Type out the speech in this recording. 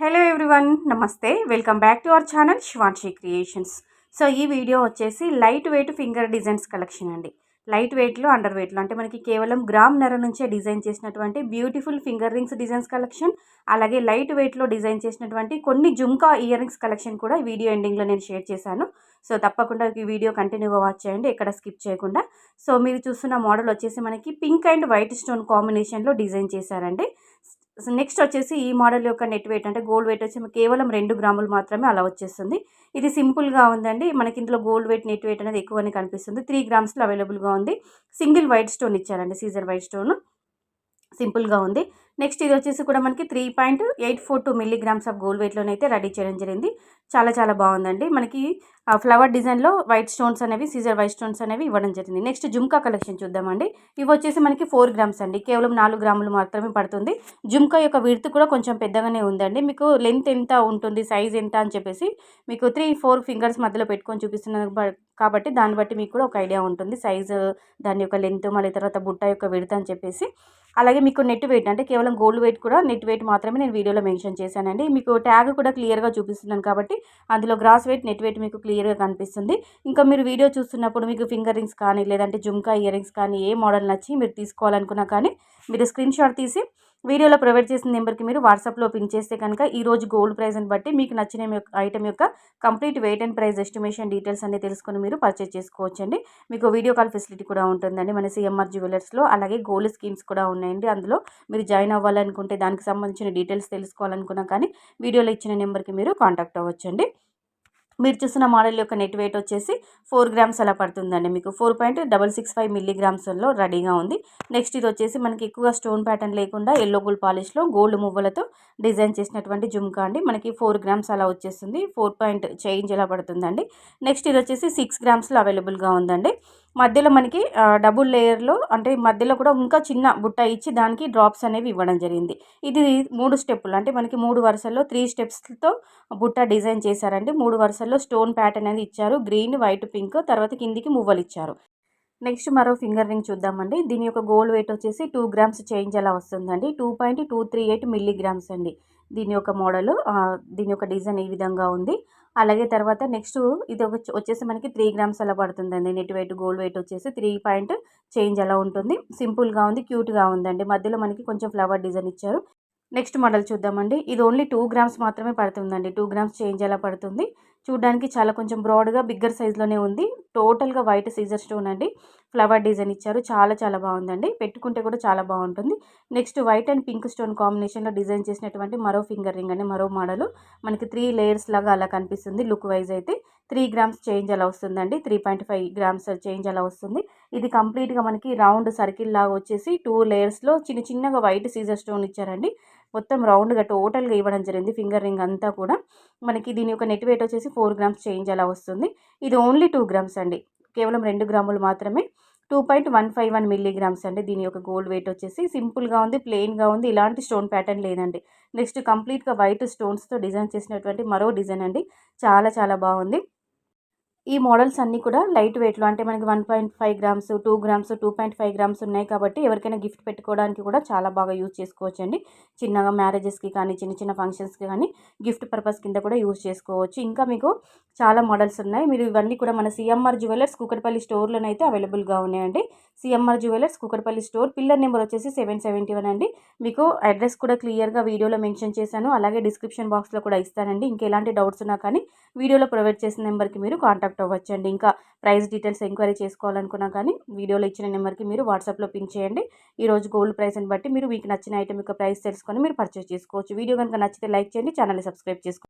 Hello everyone నమస్తే. Welcome back to our channel Shivanshi creations so ఈ video వచ్చేసి light weight finger designs collection అండి. Light వెయిట్లో under వెయిట్లో అంటే మనకి కేవలం గ్రామ్ నర నుంచే డిజైన్ చేసినటువంటి beautiful finger rings designs collection అలాగే లైట్ వెయిట్లో డిజైన్ చేసినటువంటి కొన్ని జుమ్కా ఇయర్ రింగ్స్ కలెక్షన్ కూడా ఈ వీడియో ఎండింగ్లో నేను షేర్ చేశాను. సో తప్పకుండా ఈ వీడియో కంటిన్యూగా వాచ్ చేయండి ఎక్కడ స్కిప్ చేయకుండా. సో మీరు చూస్తున్న మోడల్ వచ్చేసి మనకి పింక్ అండ్ వైట్ స్టోన్ కాంబినేషన్లో డిజైన్ చేశారండి. నెక్స్ట్ వచ్చేసి ఈ మోడల్ యొక్క నెట్ వెయిట్ అంటే గోల్డ్ వెయిట్ వచ్చి కేవలం రెండు గ్రాములు మాత్రమే అలా వచ్చేస్తుంది. ఇది సింపుల్గా ఉందండి. మనకి ఇందులో గోల్డ్ వెయిట్ నెట్ వెయిట్ అనేది ఎక్కువని కనిపిస్తుంది. త్రీ గ్రామ్స్లో అవైలబుల్గా ఉంది. సింగిల్ వైట్ స్టోన్ ఇచ్చారండి. సీజర్ వైట్ స్టోన్ సింపుల్గా ఉంది. నెక్స్ట్ ఇది వచ్చేసి కూడా మనకి three point eight four two milligrams of gold వెయిట్లోనైతే ready చేయడం జరిగింది. చాలా చాలా బాగుందండి. మనకి ఫ్లవర్ డిజైన్లో వైట్ స్టోన్స్ అనేవి సీజర్ వైట్ స్టోన్స్ అనేవి ఇవ్వడం జరిగింది. నెక్స్ట్ జుమ్కా కలెక్షన్ చూద్దామండి. ఇవి వచ్చేసి మనకి ఫోర్ గ్రామ్స్ అండి. కేవలం నాలుగు గ్రాములు మాత్రమే పడుతుంది. జుమ్కా యొక్క విడత్ కూడా కొంచెం పెద్దగానే ఉందండి. మీకు లెంత్ ఎంత ఉంటుంది సైజ్ ఎంత అని చెప్పేసి మీకు త్రీ ఫోర్ ఫింగర్స్ మధ్యలో పెట్టుకొని చూపిస్తున్నాను కాబట్టి దాన్ని బట్టి మీకు కూడా ఒక ఐడియా ఉంటుంది. సైజు దాని యొక్క లెంత్ మళ్ళీ తర్వాత బుట్ట యొక్క విడత అని చెప్పేసి. అలాగే మీకు నెట్ వెయిట్ అంటే కేవలం గోల్డ్ వెయిట్ కూడా నెట్ వెయిట్ మాత్రమే నేను వీడియోలో మెన్షన్ చేశానండి. మీకు ట్యాగ్ కూడా క్లియర్గా చూపిస్తున్నాను కాబట్టి అందులో గ్రాస్ వెయిట్ నెట్ వెయిట్ మీకు క్లియర్గా కనిపిస్తుంది. ఇంకా మీరు వీడియో చూస్తున్నప్పుడు మీకు ఫింగర్ రింగ్స్ కానీ లేదంటే జుమ్కా ఇయర్ రింగ్స్ కానీ ఏ మోడల్ నచ్చి మీరు తీసుకోవాలనుకున్నా కానీ మీరు స్క్రీన్ షాట్ తీసి వీడియోలో ప్రొవైడ్ చేసిన నెంబర్కి మీరు వాట్సాప్లో పిన్ చేస్తే కనుక ఈరోజు గోల్డ్ ప్రైస్ని బట్టి మీకు నచ్చిన ఐటమ్ యొక్క complete weight and price estimation details అన్ని తెలుసుకొని మీరు పర్చేజ్ చేసుకోవచ్చండి. మీకు వీడియో కాల్ ఫెసిలిటీ కూడా ఉంటుందండి. మన సిఎంఆర్ జ్యువెలర్స్లో అలాగే గోల్డ్ స్కీమ్స్ కూడా ఉన్నాయండి. అందులో మీరు జాయిన్ అవ్వాలనుకుంటే దానికి సంబంధించిన డీటెయిల్స్ తెలుసుకోవాలనుకున్నా కానీ వీడియోలో ఇచ్చిన నెంబర్కి మీరు కాంటాక్ట్ అవ్వచ్చండి. మీరు చూసిన మోడల్ యొక్క నెట్ వెయిట్ వచ్చేసి ఫోర్ గ్రామ్స్ అలా పడుతుందండి. మీకు four point double six five మిల్లీగ్రామ్స్లో రెడీగా ఉంది. నెక్స్ట్ ఇది వచ్చేసి మనకి ఎక్కువగా స్టోన్ ప్యాటర్న్ లేకుండా ఎల్లో గోల్డ్ పాలిష్లో గోల్డ్ మువ్వలతో డిజైన్ చేసినటువంటి జుమ్కా అండి. మనకి ఫోర్ గ్రామ్స్ అలా వచ్చేస్తుంది. ఫోర్ పాయింట్ చేంజ్ ఎలా పడుతుందండి. నెక్స్ట్ ఇది వచ్చేసి సిక్స్ గ్రామ్స్లో అవైలబుల్గా ఉందండి. మధ్యలో మనకి డబుల్ లేయర్లో అంటే మధ్యలో కూడా ఇంకా చిన్న బుట్ట ఇచ్చి దానికి డ్రాప్స్ అనేవి ఇవ్వడం జరిగింది. ఇది మూడు స్టెప్పులు అంటే మనకి మూడు వరుసల్లో త్రీ స్టెప్స్తో బుట్ట డిజైన్ చేశారండి. మూడు వరుసల్లో స్టోన్ ప్యాటర్న్ అనేది ఇచ్చారు. గ్రీన్ వైట్ పింక్ తర్వాత కిందికి మువ్వలు ఇచ్చారు. నెక్స్ట్ మరో ఫింగర్ రింగ్ చూద్దామండి. దీని యొక్క గోల్డ్ వెయిట్ వచ్చేసి టూ గ్రామ్స్ చేంజ్ అలా వస్తుందండి. Two point two three eight milligrams అండి. దీని యొక్క మోడల్ దీని యొక్క డిజైన్ ఈ విధంగా ఉంది? అలాగే తర్వాత నెక్స్ట్ ఇది వచ్చేసి మనకి త్రీ గ్రామ్స్ అలా పడుతుందండి. నెట్ వెయిట్ గోల్డ్ వెయిట్ వచ్చేసి త్రీ పాయింట్ చేంజ్ అలా ఉంటుంది. సింపుల్గా ఉంది క్యూట్గా ఉందండి. మధ్యలో మనకి కొంచెం ఫ్లవర్ డిజైన్ ఇచ్చారు. నెక్స్ట్ మోడల్ చూద్దామండి. ఇది ఓన్లీ టూ గ్రామ్స్ మాత్రమే పడుతుందండి. టూ గ్రామ్స్ చేంజ్ అలా పడుతుంది. చూడడానికి చాలా కొంచెం బ్రాడ్గా బిగ్గర్ సైజ్లోనే ఉంది. టోటల్గా వైట్ సీజర్ స్టోన్ అండి. ఫ్లవర్ డిజైన్ ఇచ్చారు. చాలా చాలా బాగుందండి. పెట్టుకుంటే కూడా చాలా బాగుంటుంది. Next white and pink stone కాంబినేషన్లో డిజైన్ చేసినటువంటి మరో ఫింగర్ రింగ్ అండి. మరో మోడల్. మనకి త్రీ లేయర్స్ లాగా అలా కనిపిస్తుంది లుక్ వైజ్ అయితే. త్రీ గ్రామ్స్ చేంజ్ అలా వస్తుందండి. Three point five grams change అలా వస్తుంది. ఇది కంప్లీట్గా మనకి రౌండ్ సర్కిల్ లాగా వచ్చేసి టూ లేయర్స్లో చిన్న చిన్నగా వైట్ సీజర్ స్టోన్ ఇచ్చారండి. మొత్తం రౌండ్గా టోటల్గా ఇవ్వడం జరిగింది. ఫింగర్ రింగ్ అంతా కూడా మనకి దీని యొక్క నెట్ వెయిట్ వచ్చేసి ఫోర్ గ్రామ్స్ చేంజ్ అలా వస్తుంది. ఇది ఓన్లీ టూ గ్రామ్స్ అండి. కేవలం రెండు గ్రాములు మాత్రమే. Two point one five one milligrams అండి. దీని యొక్క గోల్డ్ వెయిట్ వచ్చేసి సింపుల్గా ఉంది ప్లెయిన్గా ఉంది. ఇలాంటి స్టోన్ ప్యాటర్న్ లేదండి. నెక్స్ట్ కంప్లీట్గా వైట్ స్టోన్స్తో డిజైన్ చేసినటువంటి మరో డిజైన్ అండి. చాలా చాలా బాగుంది. ఈ మోడల్స్ అన్నీ కూడా లైట్ వెయిట్లో అంటే మనకి one point five grams two grams two point five grams ఉన్నాయి కాబట్టి ఎవరికైనా గిఫ్ట్ పెట్టుకోవడానికి కూడా చాలా బాగా యూజ్ చేసుకోవచ్చు అండి చిన్నగా మ్యారేజెస్కి కానీ చిన్న చిన్న ఫంక్షన్స్కి కానీ గిఫ్ట్ పర్పస్ కింద కూడా యూజ్ చేసుకోవచ్చు. ఇంకా మీకు చాలా మోడల్స్ ఉన్నాయి. మీరు ఇవన్నీ కూడా మన సిఎంఆర్ జ్యువెలర్స్ కుకట్పల్లి స్టోర్లోనైతే అవైలబుల్గా ఉన్నాయండి. CMR jewellers Kukatpally store pillar number వచ్చేసి సెవెన్ సెవెంటీ వన్ అండి. మీకు అడ్రస్ కూడా క్లియర్గా వీడియోలో మెన్షన్ చేశాను. అలాగే డిస్క్రిప్షన్ బాక్స్లో కూడా ఇస్తానండి. ఇంకెలాంటి డౌట్స్ ఉన్నా కానీ వీడియోలో ప్రొవైడ్ చేసిన నెంబర్కి మీరు కాంటాక్ట్ కాంటాక్ట్ అవ్వచ్చండి. ఇంకా ప్రైస్ డీటెయిల్స్ ఎంక్వైరీ చేసుకోవాలనుకున్నా కానీ వీడియోలో ఇచ్చిన నెంబర్కి మీరు వాట్సాప్లో పిన్ చేయండి. ఈరోజు గోల్డ్ ప్రైస్ని బట్టి మీరు మీకు నచ్చిన ఐటమ్ యొక్క ప్రైస్ తెలుసుకొని మీరు పర్చేస్ చేసుకోవచ్చు. వీడియో కనుక నచ్చితే లైక్ చేయండి ఛానల్ని సబ్స్క్రైబ్ చేసుకోండి